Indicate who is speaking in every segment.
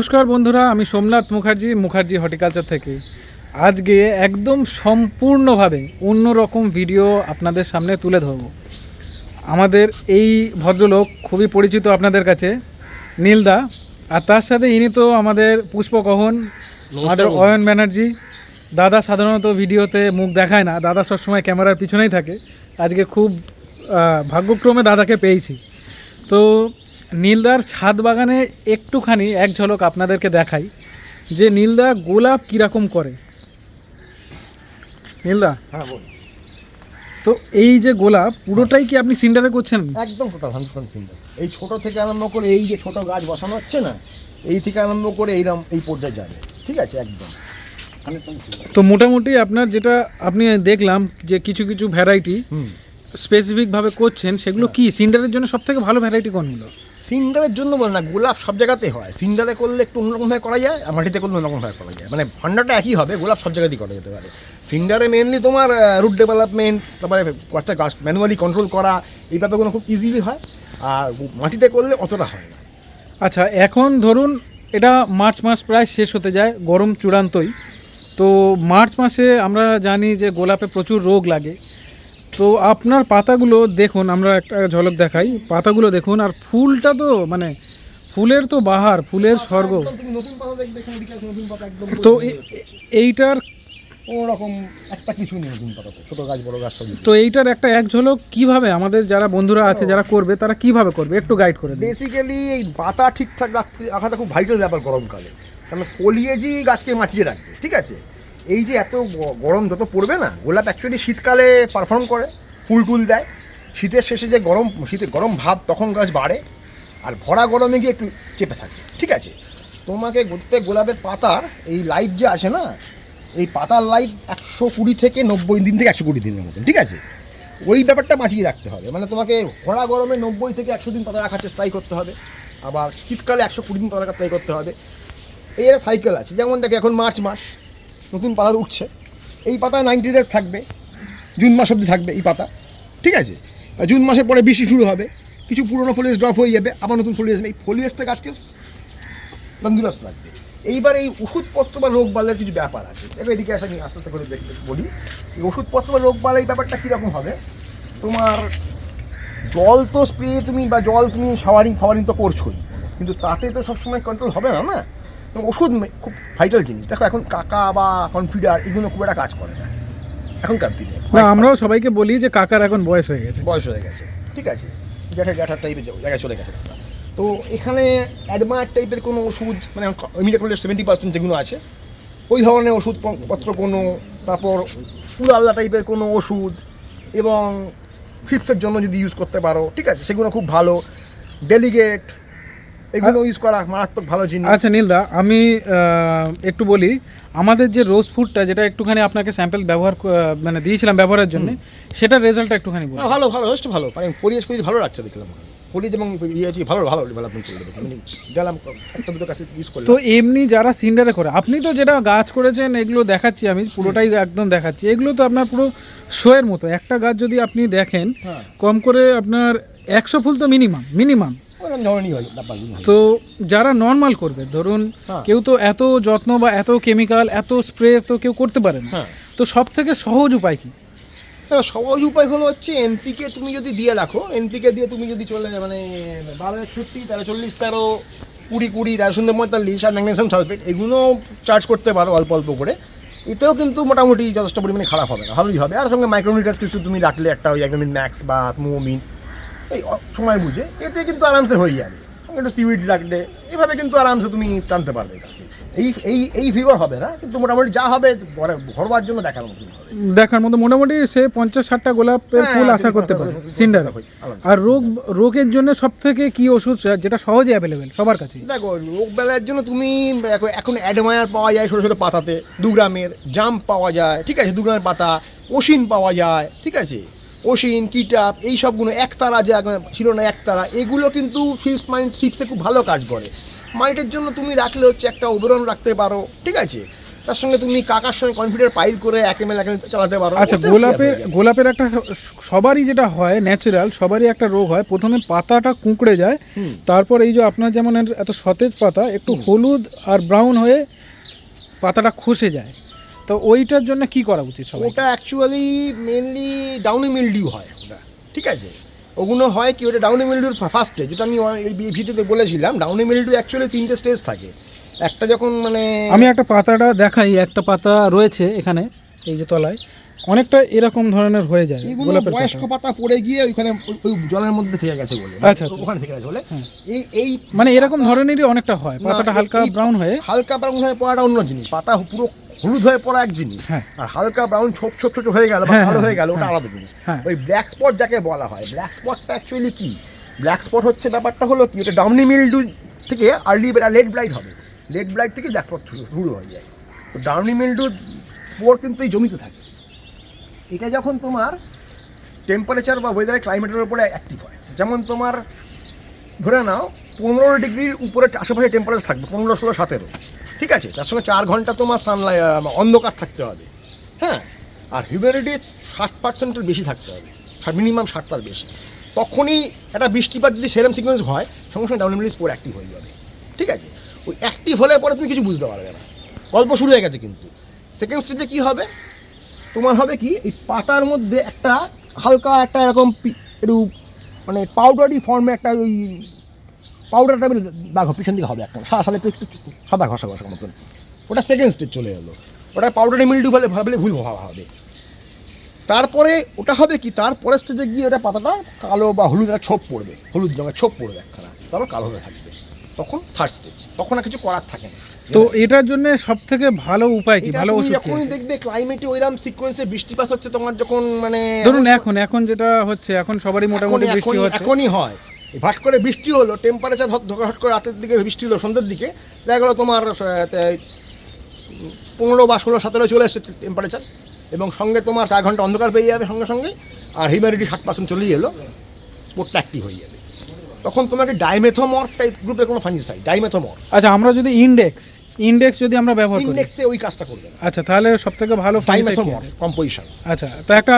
Speaker 1: নমস্কার বন্ধুরা আমি সোমনাথ মুখার্জি মুখার্জি হর্টিকালচার থেকে। আজকে একদম সম্পূর্ণভাবে অন্যরকম ভিডিও আপনাদের সামনে তুলে ধরব। আমাদের এই ভদ্রলোক খুবই পরিচিত আপনাদের কাছে নীলদা আর তার সাথে ইনি তো আমাদের পুষ্পকহন আমাদের অয়ন ব্যানার্জি। দাদা সাধারণত ভিডিওতে মুখ দেখায় না দাদা সবসময় ক্যামেরার পিছনেই থাকে। আজকে খুব ভাগ্যক্রমে দাদাকে পেয়েছি। তো নীলদার ছাদ বাগানে একটুখানি এক ঝলক আপনাদেরকে দেখাই যে নীলদা গোলাপ কীরকম করে। নীলদা?
Speaker 2: হ্যাঁ বল
Speaker 1: তো এই যে গোলাপ পুরোটাই কি আপনি সিন্ডারে করছেন?
Speaker 2: একদম টোটাল হান্ড্রেড সিঙ্গেল এই ছোট থেকে আরম্ভ করে এই যে ছোট গাছ বসানো হচ্ছে না এই থেকে আরম্ভ করে এইরকম এই পর্যায়ে যাবে। ঠিক আছে? একদম।
Speaker 1: তো মোটামুটি আপনার যেটা আপনি দেখলাম যে কিছু কিছু ভ্যারাইটি
Speaker 2: হুম।
Speaker 1: স্পেসিফিকভাবে করছেন সেগুলো কি? সিন্ডারের জন্য সব থেকে ভালো ভ্যারাইটি কোনগুলো?
Speaker 2: সিন্ডারের জন্য বল না গোলাপ সব জায়গাতেই হয়। সিন্ডারে করলে একটু অন্যরকমভাবে করা যায় আর মাটিতে করলে অন্যরকমভাবে করা যায়। মানে ফান্ডাটা একই হবে গোলাপ সব জায়গাতেই করা যেতে পারে। সিন্ডারে মেনলি তোমার রুট ডেভেলপমেন্ট তারপরে গাছটা গাছ ম্যানুয়ালি কন্ট্রোল করা এই ব্যাপারগুলো খুব ইজিলি হয় আর মাটিতে করলে অতটা হয় না।
Speaker 1: আচ্ছা এখন ধরুন এটা মার্চ মাস প্রায় শেষ হতে যায় গরম চূড়ান্তই। তো মার্চ মাসে আমরা জানি যে গোলাপে প্রচুর রোগ লাগে। তো আপনার পাতাগুলো দেখুন আমরা একটা ঝলক দেখাই। পাতাগুলো দেখুন আর ফুলটা তো মানে ফুলের তো বাহার ফুলের স্বর্গ। তো এইটার
Speaker 2: কোনো রকম একটা কিছু নেই নতুন পাতা ছোটো গাছ বড় গাছ
Speaker 1: তো এইটার একটা এক ঝলক কীভাবে আমাদের যারা বন্ধুরা আছে যারা করবে তারা কীভাবে করবে? একটু গাইড করে
Speaker 2: বেসিক্যালি এই পাতা ঠিকঠাক রাখতে রাখাটা খুব ভাইটাল ব্যাপার গরমকালে। কারণ ফলিয়েজই গাছকে মাছিয়ে রাখবে ঠিক আছে? এই যে এত গরম যত পড়বে না, গোলাপ অ্যাকচুয়ালি শীতকালে পারফর্ম করে, ফুল টুল দেয়। শীতের শেষে যে গরম, শীতে গরম ভাব, তখন গাছ বাড়ে। আর ভরা গরমে গিয়ে একটু চেপে থাকে। ঠিক আছে? তোমাকে প্রত্যেক গোলাপের পাতার এই লাইফ যে আসে না, এই পাতার লাইফ একশো কুড়ি থেকে নব্বই দিন থেকে একশো কুড়ি দিনের মতন। ঠিক আছে? ওই ব্যাপারটা বাঁচিয়ে রাখতে হবে। মানে তোমাকে ভরা গরমে নব্বই থেকে একশো দিন পাতা রাখার চেষ্টাই করতে হবে। আবার শীতকালে একশো কুড়ি দিন পাতা রাখার ট্রাই করতে হবে। এই সাইকেল আছে। যেমন দেখে, এখন মার্চ মাস। নতুন পাতা উঠছে। এই পাতা নাইনটি ডেজ থাকবে, জুন মাস অবধি থাকবে এই পাতা, ঠিক আছে? জুন মাসের পরে বৃষ্টি শুরু হবে, কিছু পুরনো ফলিয়েজ ড্রপ হয়ে যাবে, আবার নতুন ফলিয়েজ এই ফলিয়েজটা গাছকে তন্দুরস্ত লাগবে। এইবার এই ওষুধপত্র বা রোগ বালের কিছু ব্যাপার আছে। এবার এদিকে আসা আমি আস্তে আস্তে করে দেখতে বলি। এই ওষুধপত্র বা রোগ বাল এই ব্যাপারটা কীরকম হবে? তোমার জল তো স্প্রে তুমি বা জল তুমি শাওয়ারিং ফাওয়ারিং তো করছোই। কিন্তু তাতে তো সবসময় কন্ট্রোল হবে না না? তো ওষুধ খুব ভাইটাল জিনিস। দেখো এখন কাকা বা কনফিডার এগুলো খুব একটা কাজ করে না। এখনকার দিনে
Speaker 1: না আমরাও সবাইকে বলি যে কাকার এখন বয়স হয়ে গেছে।
Speaker 2: বয়স হয়ে গেছে। ঠিক আছে। জ্যাঠা জ্যাঠার টাইপের জায়গায় চলে গেছে। তো এখানে অ্যাডমায়ার টাইপের কোনো ওষুধ মানে ইমিডিয়েট সেভেন্টি পার্সেন্ট যেগুলো আছে ওই ধরনের ওষুধপত্র কোনো তারপর উলাল্লা টাইপের কোনো ওষুধ এবং ফিপসের জন্য যদি ইউজ করতে পারো ঠিক আছে সেগুলো খুব ভালো। ডেলিগেট এগুলো ইউজ করা মারাত্মক ভালো জিনিস।
Speaker 1: আচ্ছা নীলদা আমি একটু বলি আমাদের যে রোজ ফুডটা যেটা একটুখানি আপনাকে স্যাম্পল ব্যবহার মানে দিয়েছিলাম ব্যবহারের জন্য সেটার রেজাল্টটা একটুখানি
Speaker 2: হ্যাঁ, ভালো ভালো যথেষ্ট ভালো। মানে ফরিয়াজ ফরিয়াজ ভালো রাখছে দেখলাম ফরিয়াজ এবং ইয়েটি ভালো ভালো ডেভেলপমেন্ট করে দেবে। মানে গেলাম একটা দুটো কাছে ইউজ করলাম।
Speaker 1: তো এমনি যারা সিন্ডারে করে আপনি তো যেটা গাছ করেছেন এগুলো দেখাচ্ছি আমি পুরোটাই একদম দেখাচ্ছি। এগুলো তো আপনার পুরো শোয়ের মতো। একটা গাছ যদি আপনি দেখেন
Speaker 2: হ্যাঁ।
Speaker 1: কম করে আপনার একশো ফুল তো মিনিমাম মিনিমাম
Speaker 2: ওরকম হয়
Speaker 1: তো যারা নর্মাল করবে ধরুন
Speaker 2: হ্যাঁ।
Speaker 1: কেউ তো এত যত্ন বা এত কেমিক্যাল এত স্প্রে তো কেউ করতে পারে না।
Speaker 2: হ্যাঁ।
Speaker 1: তো সব থেকে সহজ উপায় কি?
Speaker 2: হ্যাঁ, সহজ উপায় হলো হচ্ছে এনপিকে তুমি যদি দিয়ে রাখো এনপিকে দিয়ে তুমি যদি চলে মানে বারো একষট্টি তেরো চল্লিশ তেরো কুড়ি কুড়ি তেরো শূন্য পঁয়তাল্লিশ আর ম্যাগনেসিয়াম সালফেট এগুলো চার্জ করতে পারো অল্প অল্প করে। এতেও কিন্তু মোটামুটি যথেষ্ট পরিমাণে খারাপ হবে না ভালোই হবে। আর সঙ্গে মাইক্রোমিটার্স কিছু তুমি রাখলে একটা ওই একদম ম্যাক্স বা মোমিন এই সময় বুঝে। এতে কিন্তু আরামসে হয়ে যাবে। একটু সিউইড রাখলে এভাবে কিন্তু আরামসে তুমি টানতে পারবে এই এই এই ফিগার হবে না কিন্তু মোটামুটি যা হবে ঘরে- ঘরবার জন্য দেখার মতো
Speaker 1: দেখার মতো মোটামুটি সে পঞ্চাশ ষাটটা গোলাপের
Speaker 2: হ্যাঁ,
Speaker 1: ফুল আশা করতে পারে সিন্ডার। আর রোগ রোগের জন্য সব থেকে কি ওষুধ যেটা সহজে অ্যাভেলেবেল সবার কাছে?
Speaker 2: দেখো রোগ বেলার জন্য তুমি এখন- এখন অ্যাডমায়ার পাওয়া যায় ছোটো ছোটো পাতাতে। দু গ্রামের জাম্প পাওয়া যায় ঠিক আছে দু গ্রামের পাতা ওশিন পাওয়া যায় ঠিক আছে? ওশিন কিটাপ এই সবগুলো একতারা যে ছিল না একতারা এগুলো কিন্তু ফিক্স মাইন্ড সিক্সে খুব ভালো কাজ করে। মাইটের জন্য তুমি রাখলে হচ্ছে একটা উদাহরণ রাখতে পারো ঠিক আছে? তার সঙ্গে তুমি কাকার সঙ্গে কনফিডেন্ট পাইল করে এক এম এল এক চালাতে পারো
Speaker 1: আচ্ছা গোলাপের গোলাপের একটা সবারই যেটা হয় ন্যাচারাল সবারই একটা রোগ হয়। প্রথমে পাতাটা কুঁকড়ে যায় তারপর এই যে আপনার যেমন এত সতেজ পাতা একটু হলুদ আর ব্রাউন হয়ে পাতাটা খসে যায়। তো ওইটার জন্য কি করা উচিত সবাই
Speaker 2: ওটা অ্যাকচুয়ালি মেনলি ডাউনি মিলডিউ হয় ওটা ঠিক আছে? ওগুলো হয় কি ওটা ডাউনি মিলডিউর ফার্স্টে যেটা আমি এই ভিডিওতে বলেছিলাম ডাউনি মিলডিউ অ্যাকচুয়ালি তিনটে স্টেজ থাকে। একটা যখন মানে
Speaker 1: আমি একটা পাতাটা দেখাই একটা পাতা রয়েছে এখানে এই যে তলায়। অনেকটা এরকম ধরনের হয়ে যায় গোলাপের
Speaker 2: বয়স্ক
Speaker 1: পাতা।
Speaker 2: পড়ে গিয়ে ওইখানে ওই- জলের মধ্যে থেকে গেছে বলে।
Speaker 1: আচ্ছা, আচ্ছা।
Speaker 2: ওখানে থেকে গেছে বলে। এই এই
Speaker 1: মানে এরকম ধরনেরই অনেকটা হয়। পাতাটা হালকা ব্রাউন হয়ে
Speaker 2: হালকা ব্রাউন হয়ে পড়াটা অন্য জিনিস। পাতা পুরো হলুদ হয়ে পড়া এক জিনিস।
Speaker 1: হ্যাঁ।
Speaker 2: আর হালকা ব্রাউন ছোপ ছোপ ছোট হয়ে গেল বা
Speaker 1: হ্যাঁ,
Speaker 2: ভালো
Speaker 1: হ্যাঁ,
Speaker 2: হয়ে গেল ওটা
Speaker 1: হ্যাঁ।
Speaker 2: আলাদা জিনিস।
Speaker 1: হ্যাঁ।
Speaker 2: ওই ব্ল্যাক স্পট যাকে বলা হয়। ব্ল্যাক স্পটটা অ্যাকচুয়ালি কি? ব্ল্যাক স্পট হচ্ছে ব্যাপারটা হলো কি? এটা ডাউনি মিলডু থেকে আর্লি লেট ব্লাইট হবে। লেট ব্লাইট থেকে ব্ল্যাক স্পট শুরু হয়ে যায়। তো ডাউনি মিলডু স্পোর কিন্তু এই জমিতে থাকে। এটা যখন তোমার টেম্পারেচার বা ওয়েদার ক্লাইমেটের উপরে অ্যাক্টিভ হয়। যেমন তোমার, ধরে নাও, পনেরো ডিগ্রির উপরে আশেপাশে টেম্পারেচার থাকবে, পনেরো, ষোলো, সতেরো। ঠিক আছে? তার সঙ্গে চার ঘণ্টা তোমার সানলাইট অন্ধকার থাকতে হবে। হ্যাঁ? আর হিউমিডিটি ষাট পার্সেন্টের বেশি থাকতে হবে। মিনিমাম ষাটটার বেশি। তখনই একটা বৃষ্টিপাত যদি সেরম সিকোয়েন্স হয়, সঙ্গে সঙ্গে ডাউন স্পোর অ্যাক্টিভ হয়ে যাবে। ঠিক আছে? ওই অ্যাক্টিভ হলে পরে তুমি কিছু বুঝতে পারবে না। গল্প শুরু হয়ে গেছে কিন্তু। সেকেন্ড স্টেজে কী হবে? তোমার হবে কি, এই পাতার মধ্যে একটা হালকা একটা এরকম একটু মানে পাউডারি ফর্মে একটা ওই পাউডার টাইপের দাগ পিছন দিকে হবে একটা। সাদা সাদা একটু সাদা ঘষা ঘষার মতন। ওটা সেকেন্ড স্টেজ চলে এলো। ওটা পাউডারি মিল্ডু বলে ভাবলে ভুল ভাবা হবে। তারপরে ওটা হবে কি তারপরে স্টেজে গিয়ে ওটা পাতাটা কালো বা হলুদ, একটা ছোপ পড়বে। হলুদ রঙের ছোপ পড়বে একখানা। তারপর কালো হয়ে থাকবে। তখন থার্ড স্টেজ তখন আর কিছু করার থাকে না।
Speaker 1: তো এটার জন্য সব থেকে ভালো উপায় কি? ভালো ওষুধ
Speaker 2: যখনই দেখবে ক্লাইমেটে ওইরকম সিকোয়েন্সে বৃষ্টিপাত হচ্ছে তোমার যখন মানে
Speaker 1: ধরুন এখন এখন যেটা হচ্ছে এখন সবারই মোটামুটি বৃষ্টি হচ্ছে।
Speaker 2: এখনই হয়। ভাট করে বৃষ্টি হলো টেম্পারেচার হট করে রাতের দিকে বৃষ্টি হলো সন্ধ্যের দিকে দেখা গেলো তোমার পনেরো বা ষোলো সতেরো চলে এসছে টেম্পারেচার এবং সঙ্গে তোমার চার ঘণ্টা অন্ধকার পেয়ে যাবে সঙ্গে সঙ্গে আর হিউম্যানিটি ষাট পার্সেন্ট চলেই এলো স্পোর্টটা অ্যাক্টিভ হয়ে যাবে। তখন তোমাকে ডাইমেথোমর টাইপ গ্রুপের কোনো ফাঞ্জিসাইড ডাইমেথোমর
Speaker 1: আচ্ছা আমরা যদি ইন্ডেক্স ইন্ডেক্স যদি আমরা ব্যবহার করি।
Speaker 2: ইন্ডেক্সে ওই কাজটা করবে
Speaker 1: আচ্ছা তাহলে সব থেকে ভালো কি?
Speaker 2: কম্পোজিশন
Speaker 1: আচ্ছা তো একটা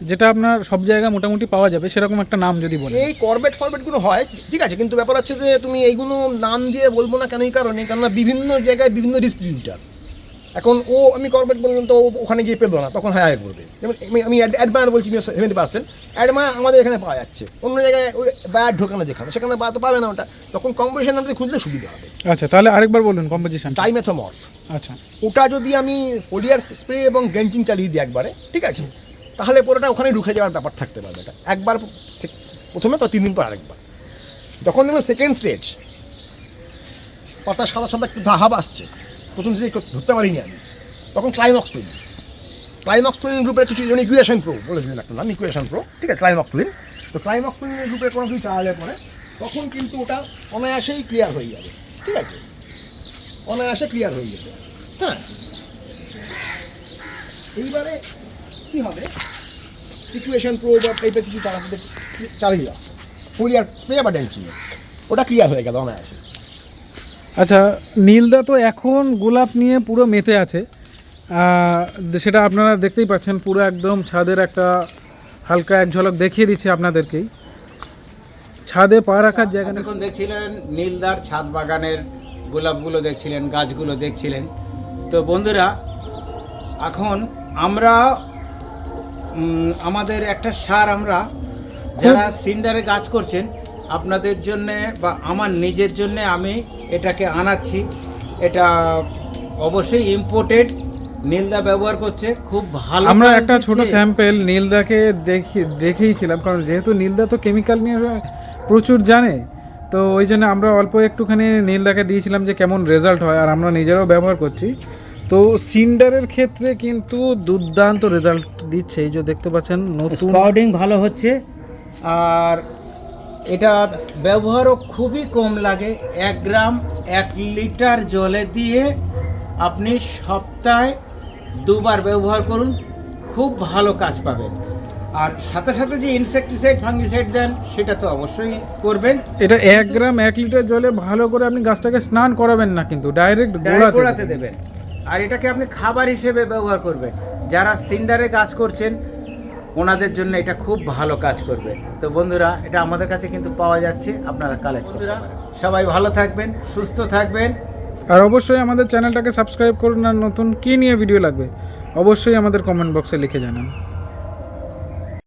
Speaker 1: যেটা আপনার সব জায়গায় মোটামুটি পাওয়া যাবে সেরকম একটা নাম যদি বলি
Speaker 2: এই করবেট ফরবেটগুলো হয় ঠিক আছে কিন্তু ব্যাপার হচ্ছে যে তুমি এইগুলো নাম দিয়ে বলব না কেন এই কারণে? কেননা বিভিন্ন জায়গায় বিভিন্ন ডিস্ট্রিবিউটার এখন ও আমি করবেট বললাম তো ওখানে গিয়ে পেল না তখন হায়ার করবে। যেমন আমি- অ্যাডমায়ার বলছি সেভেন্টি পার্সেন্ট অ্যাডমায়ার আমাদের এখানে পাওয়া যাচ্ছে। অন্য জায়গায় ওই ব্যাট ঢোকানো যেখানে সেখানে বা তো পাবে না ওটা। তখন কম্পিটিশন আমাদের খুঁজলে সুবিধা হবে।
Speaker 1: আচ্ছা তাহলে আরেকবার বলুন কম্পোজিশন
Speaker 2: ডাইমেথোমর্ফ
Speaker 1: আচ্ছা।
Speaker 2: ওটা যদি আমি ফোলিয়ার স্প্রে এবং ড্রেঞ্চিং চালিয়ে দিই একবারে ঠিক আছে? তাহলে পুরোটা ওখানে ঢুকে যাওয়ার ব্যাপার থাকতে পারবে এটা। একবার প্রথমে তো তিন দিন পর আরেকবার। যখন দেখবেন সেকেন্ড স্টেজ পাতা সাদা সাদা একটু ধাহাব আসছে। প্রথম দিকে ধরতে পারিনি আমি। তখন ক্লাইমক্স তুলি ক্লাইমক্স তুলিন গ্রুপের কিছু যেমন ইকুয়েশন প্রো বলে দিলেন একটা নাম ইকুয়েশন প্রো ঠিক আছে ক্লাইমক্স তুলিন তো ক্লাইমক্স তুলিন গ্রুপের কোনো কিছু চালালে পরে তখন কিন্তু ওটা অনায়াসেই ক্লিয়ার হয়ে যাবে। ঠিক আছে? অনায়াসে ক্লিয়ার হয়ে যাবে। হ্যাঁ? এইবারে কি হবে? ইকুয়েশন প্রো বা টাইপের কিছু চালাতে চালিয়ে যাওয়া ফুলিয়ার স্প্রে বা ড্যান্সিং ওটা ক্লিয়ার হয়ে গেল অনায়াসে।
Speaker 1: আচ্ছা নীলদা তো এখন গোলাপ নিয়ে পুরো মেতে আছে। সেটা আপনারা দেখতেই পাচ্ছেন পুরো একদম ছাদের একটা হালকা এক ঝলক দেখিয়ে দিচ্ছে আপনাদেরকেই। ছাদে পা রাখার জায়গা
Speaker 3: এখন দেখছিলেন নীলদার ছাদ বাগানের গোলাপগুলো দেখছিলেন গাছগুলো দেখছিলেন। তো বন্ধুরা এখন আমরা আমাদের একটা সার আমরা যারা সিন্ডারে গাছ করছেন আপনাদের জন্যে বা আমার নিজের জন্যে আমি এটাকে আনাচ্ছি এটা অবশ্যই ইম্পোর্টেড নীলদা ব্যবহার করছে খুব ভালো
Speaker 1: আমরা একটা ছোট। স্যাম্পেল নীলদাকে দেখি দেখেইছিলাম কারণ যেহেতু নীলদা তো কেমিক্যাল নিয়ে প্রচুর জানে তো ওই জন্য আমরা অল্প একটুখানি নীলদাকে দিয়েছিলাম যে কেমন রেজাল্ট হয় আর আমরা নিজেরাও ব্যবহার করছি তো সিন্ডারের ক্ষেত্রে কিন্তু দুর্দান্ত রেজাল্ট দিচ্ছে এই যে দেখতে পাচ্ছেন নতুন
Speaker 3: স্পাউডিং ভালো হচ্ছে আর এটা ব্যবহারও খুবই কম লাগে। এক গ্রাম এক লিটার জলে দিয়ে আপনি সপ্তাহে দুবার ব্যবহার করুন খুব ভালো কাজ পাবেন। আর সাথে সাথে যে ইনসেকটিসাইড ফাঙ্গিসাইড দেন সেটা তো অবশ্যই করবেন।
Speaker 1: এটা এক গ্রাম এক লিটার জলে ভালো করে আপনি গাছটাকে স্নান করাবেন না কিন্তু ডাইরেক্ট গোড়াতে।
Speaker 3: দেবেন। আর এটাকে আপনি খাবার হিসেবে ব্যবহার করবেন। যারা সিন্ডারে কাজ করছেন ওনাদের জন্য এটা খুব ভালো কাজ করবে। তো বন্ধুরা এটা আমাদের কাছে কিন্তু পাওয়া যাচ্ছে আপনারা কালেক্ট বন্ধুরা সবাই ভালো থাকবেন সুস্থ থাকবেন।
Speaker 1: আর অবশ্যই আমাদের চ্যানেলটাকে সাবস্ক্রাইব করুন আর নতুন কী নিয়ে ভিডিও লাগবে অবশ্যই আমাদের কমেন্ট বক্সে লিখে জানান।